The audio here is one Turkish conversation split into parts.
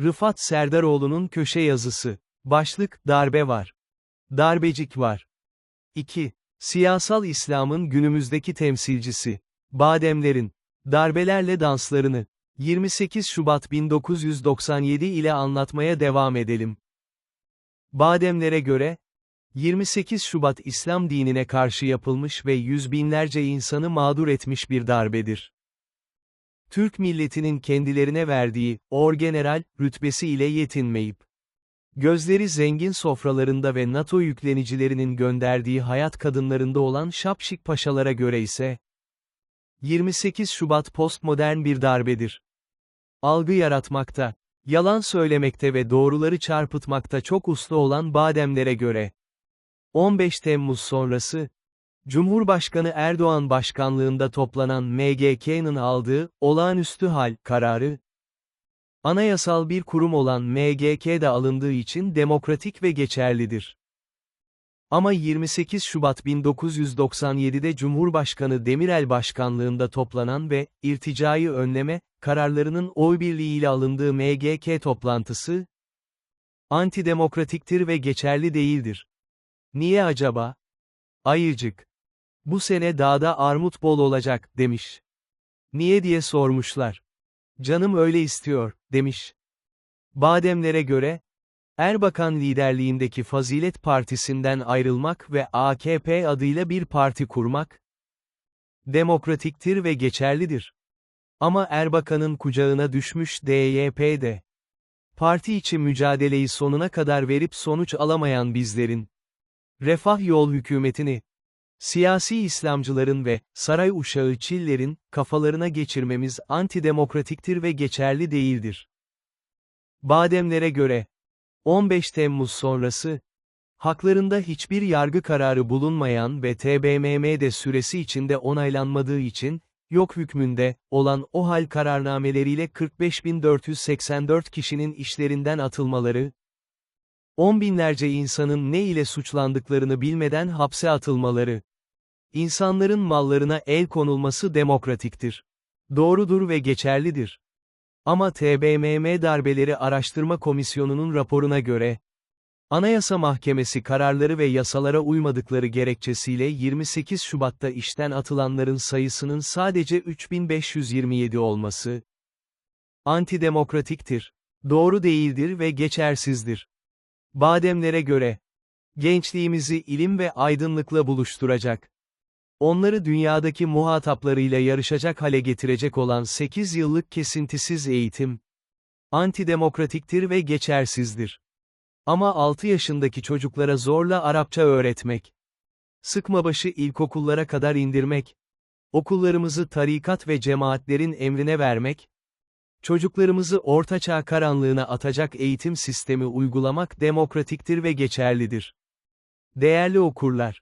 Rıfat Serdaroğlu'nun köşe yazısı. Başlık, darbe var. Darbecik var. 2. Siyasal İslam'ın günümüzdeki temsilcisi. Bademlerin, darbelerle danslarını, 28 Şubat 1997 ile anlatmaya devam edelim. Bademlere göre, 28 Şubat İslam dinine karşı yapılmış ve yüz binlerce insanı mağdur etmiş bir darbedir. Türk milletinin kendilerine verdiği, orgeneral, rütbesi ile yetinmeyip, gözleri zengin sofralarında ve NATO yüklenicilerinin gönderdiği hayat kadınlarında olan şapşik paşalara göre ise, 28 Şubat postmodern bir darbedir. Algı yaratmakta, yalan söylemekte ve doğruları çarpıtmakta çok uslu olan bademlere göre, 15 Temmuz sonrası, Cumhurbaşkanı Erdoğan başkanlığında toplanan MGK'nın aldığı olağanüstü hal kararı, anayasal bir kurum olan MGK'da alındığı için demokratik ve geçerlidir. Ama 28 Şubat 1997'de Cumhurbaşkanı Demirel başkanlığında toplanan ve irticayı önleme kararlarının oy birliğiyle alındığı MGK toplantısı antidemokratiktir ve geçerli değildir. Niye acaba? Ayıcık. Bu sene dağda armut bol olacak, demiş. Niye diye sormuşlar. Canım öyle istiyor, demiş. Bademlere göre, Erbakan liderliğindeki Fazilet Partisi'nden ayrılmak ve AKP adıyla bir parti kurmak, demokratiktir ve geçerlidir. Ama Erbakan'ın kucağına düşmüş DYP de, parti içi mücadeleyi sonuna kadar verip sonuç alamayan bizlerin, Refah Yol hükümetini, siyasi İslamcıların ve saray uşağı Çillerin kafalarına geçirmemiz antidemokratiktir ve geçerli değildir. Bademlere göre, 15 Temmuz sonrası, haklarında hiçbir yargı kararı bulunmayan ve TBMM'de süresi içinde onaylanmadığı için, yok hükmünde, olan o hal kararnameleriyle 45.484 kişinin işlerinden atılmaları, On binlerce insanın ne ile suçlandıklarını bilmeden hapse atılmaları. İnsanların mallarına el konulması demokratiktir. Doğrudur ve geçerlidir. Ama TBMM Darbeleri Araştırma Komisyonu'nun raporuna göre, Anayasa Mahkemesi kararları ve yasalara uymadıkları gerekçesiyle 28 Şubat'ta işten atılanların sayısının sadece 3527 olması, antidemokratiktir, doğru değildir ve geçersizdir. Bademlere göre, gençliğimizi ilim ve aydınlıkla buluşturacak, onları dünyadaki muhataplarıyla yarışacak hale getirecek olan 8 yıllık kesintisiz eğitim, antidemokratiktir ve geçersizdir. Ama 6 yaşındaki çocuklara zorla Arapça öğretmek, sıkmabaşı ilkokullara kadar indirmek, okullarımızı tarikat ve cemaatlerin emrine vermek, Çocuklarımızı ortaçağ karanlığına atacak eğitim sistemi uygulamak demokratiktir ve geçerlidir. Değerli okurlar,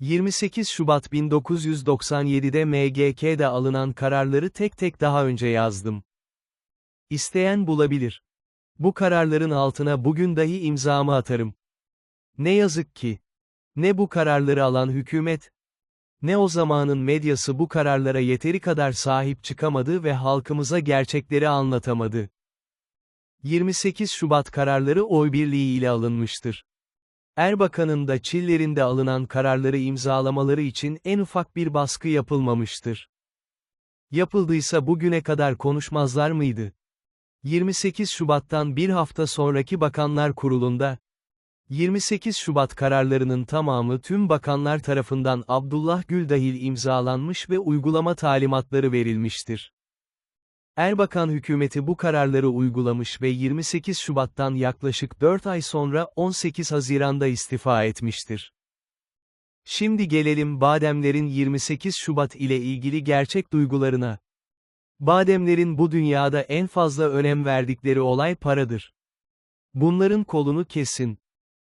28 Şubat 1997'de MGK'da alınan kararları tek tek daha önce yazdım. İsteyen bulabilir. Bu kararların altına bugün dahi imzamı atarım. Ne yazık ki, ne bu kararları alan hükümet, ne o zamanın medyası bu kararlara yeteri kadar sahip çıkamadı ve halkımıza gerçekleri anlatamadı. 28 Şubat kararları oy birliği ile alınmıştır. Erbakan'ın da Çiller'inde alınan kararları imzalamaları için en ufak bir baskı yapılmamıştır. Yapıldıysa bugüne kadar konuşmazlar mıydı? 28 Şubat'tan bir hafta sonraki Bakanlar Kurulu'nda, 28 Şubat kararlarının tamamı tüm bakanlar tarafından Abdullah Gül dahil imzalanmış ve uygulama talimatları verilmiştir. Erbakan hükümeti bu kararları uygulamış ve 28 Şubat'tan yaklaşık 4 ay sonra 18 Haziran'da istifa etmiştir. Şimdi gelelim Bademlerin 28 Şubat ile ilgili gerçek duygularına. Bademlerin bu dünyada en fazla önem verdikleri olay paradır. Bunların kolunu kesin,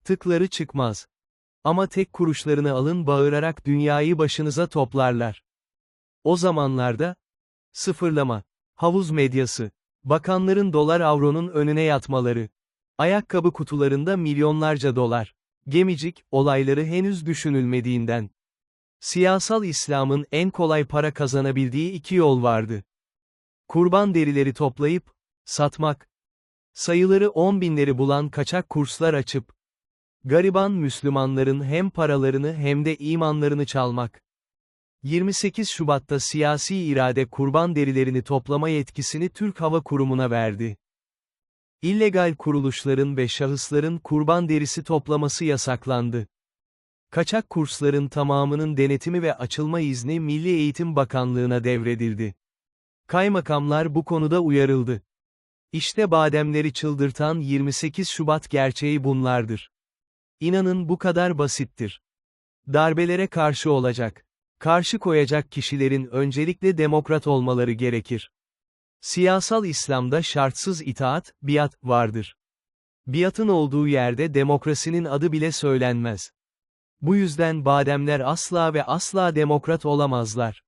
Tıkları çıkmaz. Ama tek kuruşlarını alın bağırarak dünyayı başınıza toplarlar. O zamanlarda, sıfırlama, havuz medyası, bakanların dolar avronun önüne yatmaları, ayakkabı kutularında milyonlarca dolar, gemicik, olayları henüz düşünülmediğinden. Siyasal İslam'ın en kolay para kazanabildiği iki yol vardı. Kurban derileri toplayıp, satmak. Sayıları on binleri bulan kaçak kurslar açıp, gariban Müslümanların hem paralarını hem de imanlarını çalmak. 28 Şubat'ta siyasi irade kurban derilerini toplama yetkisini Türk Hava Kurumu'na verdi. İllegal kuruluşların ve şahısların kurban derisi toplaması yasaklandı. Kaçak kursların tamamının denetimi ve açılma izni Milli Eğitim Bakanlığı'na devredildi. Kaymakamlar bu konuda uyarıldı. İşte bademleri çıldırtan 28 Şubat gerçeği bunlardır. İnanın bu kadar basittir. Darbelere karşı olacak. Karşı koyacak kişilerin öncelikle demokrat olmaları gerekir. Siyasal İslam'da şartsız itaat, biat, vardır. Biatın olduğu yerde demokrasinin adı bile söylenmez. Bu yüzden bademler asla ve asla demokrat olamazlar.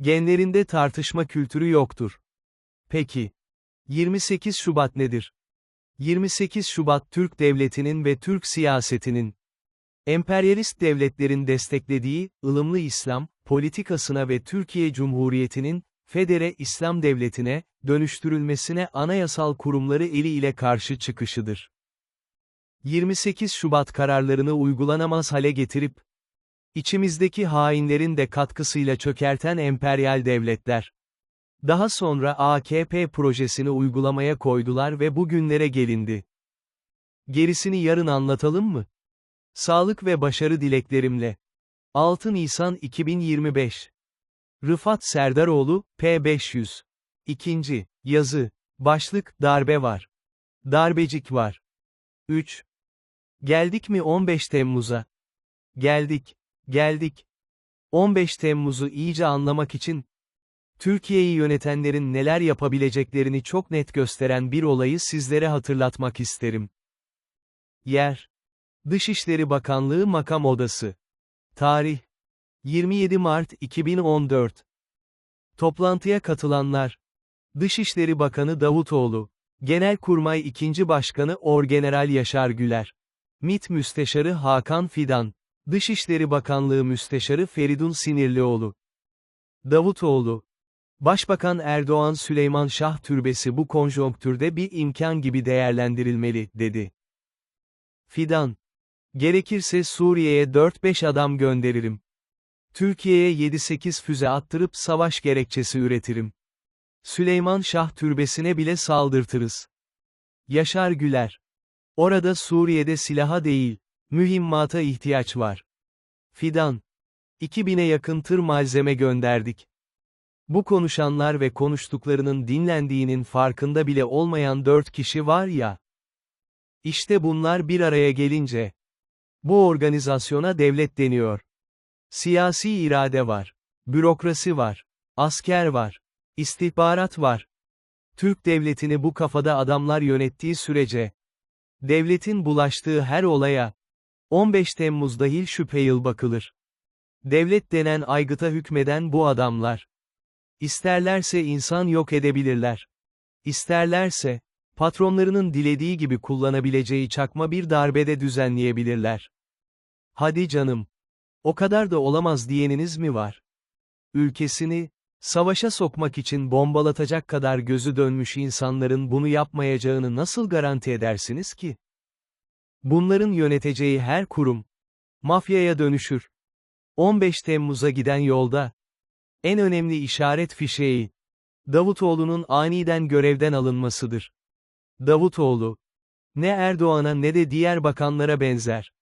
Genlerinde tartışma kültürü yoktur. Peki. 28 Şubat nedir? 28 Şubat Türk Devleti'nin ve Türk siyasetinin, emperyalist devletlerin desteklediği, ılımlı İslam, politikasına ve Türkiye Cumhuriyeti'nin, Federe İslam Devleti'ne, dönüştürülmesine anayasal kurumları eli ile karşı çıkışıdır. 28 Şubat kararlarını uygulanamaz hale getirip, içimizdeki hainlerin de katkısıyla çökerten emperyal devletler. Daha sonra AKP projesini uygulamaya koydular ve bugünlere gelindi. Gerisini yarın anlatalım mı? Sağlık ve başarı dileklerimle. 6 Nisan 2025 Rıfat Serdaroğlu, P500 İkinci, yazı. Başlık, darbe var. Darbecik var. 3. Geldik mi 15 Temmuz'a? Geldik. Geldik. 15 Temmuz'u iyice anlamak için, Türkiye'yi yönetenlerin neler yapabileceklerini çok net gösteren bir olayı sizlere hatırlatmak isterim. Yer. Dışişleri Bakanlığı Makam Odası. Tarih. 27 Mart 2014. Toplantıya katılanlar. Dışişleri Bakanı Davutoğlu. Genelkurmay 2. Başkanı Orgeneral Yaşar Güler. MİT Müsteşarı Hakan Fidan. Dışişleri Bakanlığı Müsteşarı Feridun Sinirlioğlu. Davutoğlu. Başbakan Erdoğan Süleyman Şah Türbesi bu konjonktürde bir imkan gibi değerlendirilmeli, dedi. Fidan. Gerekirse Suriye'ye 4-5 adam gönderirim. Türkiye'ye 7-8 füze attırıp savaş gerekçesi üretirim. Süleyman Şah Türbesi'ne bile saldırtırız. Yaşar Güler. Orada Suriye'de silaha değil, mühimmata ihtiyaç var. Fidan. 2000'e yakın tır malzeme gönderdik. Bu konuşanlar ve konuştuklarının dinlendiğinin farkında bile olmayan dört kişi var ya. İşte bunlar bir araya gelince. Bu organizasyona devlet deniyor. Siyasi irade var. Bürokrasi var. Asker var. İstihbarat var. Türk devletini bu kafada adamlar yönettiği sürece, devletin bulaştığı her olaya, 15 Temmuz dahil şüpheyil bakılır. Devlet denen aygıta hükmeden bu adamlar, İsterlerse insan yok edebilirler. İsterlerse, patronlarının dilediği gibi kullanabileceği çakma bir darbede düzenleyebilirler. Hadi canım. O kadar da olamaz diyeniniz mi var? Ülkesini, savaşa sokmak için bombalatacak kadar gözü dönmüş insanların bunu yapmayacağını nasıl garanti edersiniz ki? Bunların yöneteceği her kurum, mafyaya dönüşür. 15 Temmuz'a giden yolda, en önemli işaret fişeği, Davutoğlu'nun aniden görevden alınmasıdır. Davutoğlu, ne Erdoğan'a ne de diğer bakanlara benzer.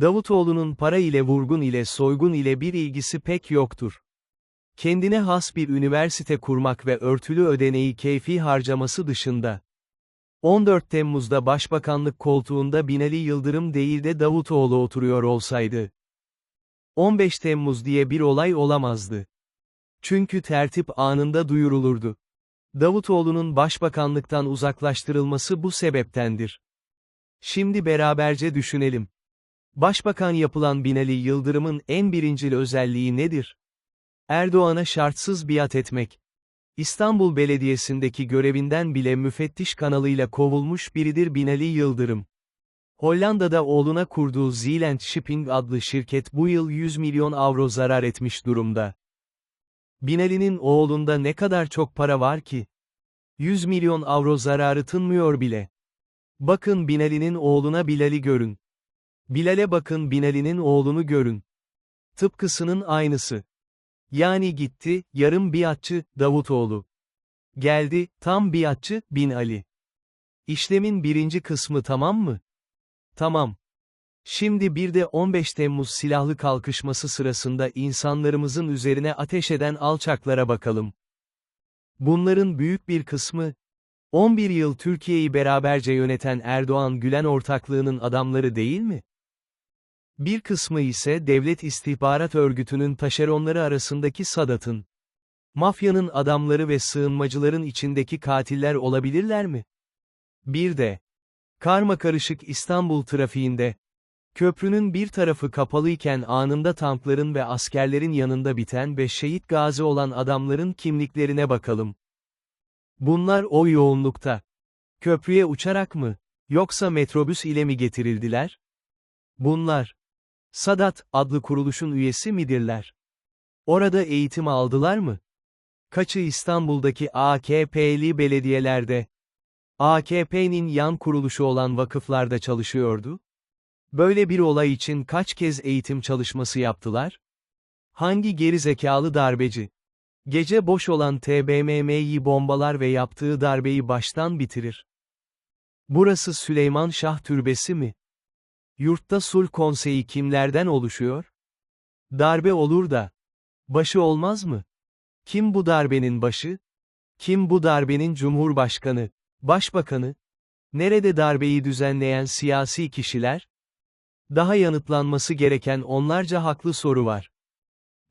Davutoğlu'nun para ile vurgun ile soygun ile bir ilgisi pek yoktur. Kendine has bir üniversite kurmak ve örtülü ödeneği keyfi harcaması dışında. 14 Temmuz'da başbakanlık koltuğunda Binali Yıldırım değil de Davutoğlu oturuyor olsaydı. 15 Temmuz diye bir olay olamazdı. Çünkü tertip anında duyurulurdu. Davutoğlu'nun başbakanlıktan uzaklaştırılması bu sebeptendir. Şimdi beraberce düşünelim. Başbakan yapılan Binali Yıldırım'ın en birincil özelliği nedir? Erdoğan'a şartsız biat etmek. İstanbul Belediyesi'ndeki görevinden bile müfettiş kanalıyla kovulmuş biridir Binali Yıldırım. Hollanda'da oğluna kurduğu Zealand Shipping adlı şirket bu yıl 100 milyon avro zarar etmiş durumda. Binali'nin oğlunda ne kadar çok para var ki? 100 milyon avro zararı tınmıyor bile. Bakın Binali'nin oğluna Bilal'i görün. Bilal'e bakın Binali'nin oğlunu görün. Tıpkısının aynısı. Yani gitti, yarım biatçı, Davutoğlu. Geldi, tam biatçı, Bin Ali. İşlemin birinci kısmı tamam mı? Tamam. Şimdi bir de 15 Temmuz silahlı kalkışması sırasında insanlarımızın üzerine ateş eden alçaklara bakalım. Bunların büyük bir kısmı, 11 yıl Türkiye'yi beraberce yöneten Erdoğan-Gülen ortaklığının adamları değil mi? Bir kısmı ise Devlet İstihbarat Örgütü'nün taşeronları arasındaki Sadat'ın. Mafyanın adamları ve sığınmacıların içindeki katiller olabilirler mi? Bir de, karma karışık İstanbul trafiğinde, köprünün bir tarafı kapalıyken anında tankların ve askerlerin yanında biten ve şehit gazi olan adamların kimliklerine bakalım. Bunlar o yoğunlukta. Köprüye uçarak mı, yoksa metrobüs ile mi getirildiler? Bunlar, Sadat adlı kuruluşun üyesi midirler? Orada eğitim aldılar mı? Kaçı İstanbul'daki AKP'li belediyelerde, AKP'nin yan kuruluşu olan vakıflarda çalışıyordu? Böyle bir olay için kaç kez eğitim çalışması yaptılar? Hangi geri zekalı darbeci? Gece boş olan TBMM'yi bombalar ve yaptığı darbeyi baştan bitirir. Burası Süleyman Şah Türbesi mi? Yurtta sulh konseyi kimlerden oluşuyor? Darbe olur da. Başı olmaz mı? Kim bu darbenin başı? Kim bu darbenin cumhurbaşkanı, başbakanı? Nerede darbeyi düzenleyen siyasi kişiler? Daha yanıtlanması gereken onlarca haklı soru var.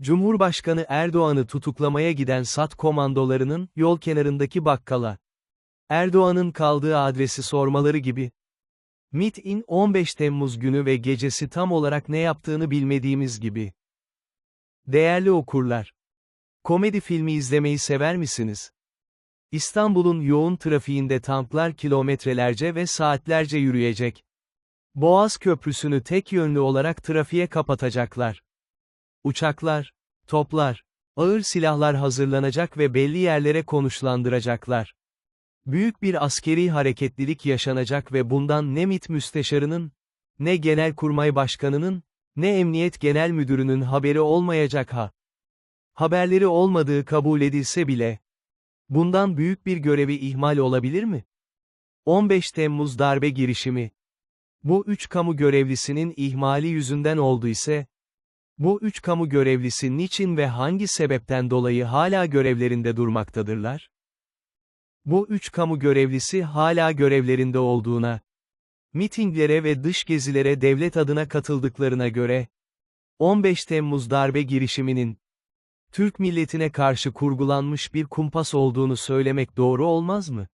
Cumhurbaşkanı Erdoğan'ı tutuklamaya giden SAT komandolarının yol kenarındaki bakkala Erdoğan'ın kaldığı adresi sormaları gibi. MIT'in 15 Temmuz günü ve gecesi tam olarak ne yaptığını bilmediğimiz gibi. Değerli okurlar. Komedi filmi izlemeyi sever misiniz? İstanbul'un yoğun trafiğinde tanklar kilometrelerce ve saatlerce yürüyecek. Boğaz Köprüsü'nü tek yönlü olarak trafiğe kapatacaklar. Uçaklar, toplar, ağır silahlar hazırlanacak ve belli yerlere konuşlandıracaklar. Büyük bir askeri hareketlilik yaşanacak ve bundan ne MİT müsteşarının, ne Genelkurmay Başkanı'nın, ne Emniyet Genel Müdürü'nün haberi olmayacak ha. Haberleri olmadığı kabul edilse bile, bundan büyük bir görevi ihmal olabilir mi? 15 Temmuz darbe girişimi. Bu üç kamu görevlisinin ihmali yüzünden oldu ise, bu üç kamu görevlisi niçin ve hangi sebepten dolayı hala görevlerinde durmaktadırlar? Bu üç kamu görevlisi hala görevlerinde olduğuna, mitinglere ve dış gezilere devlet adına katıldıklarına göre, 15 Temmuz darbe girişiminin, Türk milletine karşı kurgulanmış bir kumpas olduğunu söylemek doğru olmaz mı?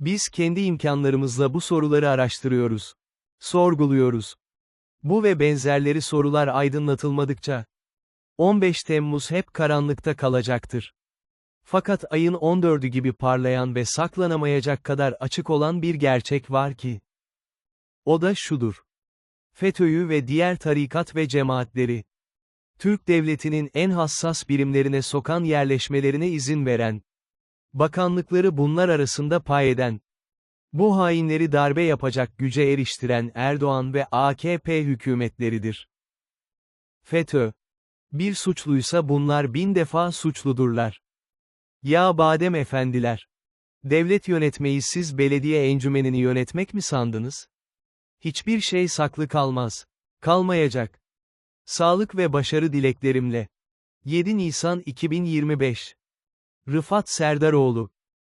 Biz kendi imkanlarımızla bu soruları araştırıyoruz. Sorguluyoruz. Bu ve benzerleri sorular aydınlatılmadıkça, 15 Temmuz hep karanlıkta kalacaktır. Fakat ayın 14'ü gibi parlayan ve saklanamayacak kadar açık olan bir gerçek var ki. O da şudur. FETÖ'yü ve diğer tarikat ve cemaatleri, Türk devletinin en hassas birimlerine sokan yerleşmelerine izin veren, bakanlıkları bunlar arasında pay eden, bu hainleri darbe yapacak güce eriştiren Erdoğan ve AKP hükümetleridir. FETÖ. Bir suçluysa bunlar bin defa suçludurlar. Ya badem efendiler. Devlet yönetmeyi siz belediye encümenini yönetmek mi sandınız? Hiçbir şey saklı kalmaz. Kalmayacak. Sağlık ve başarı dileklerimle. 7 Nisan 2025 Rıfat Serdaroğlu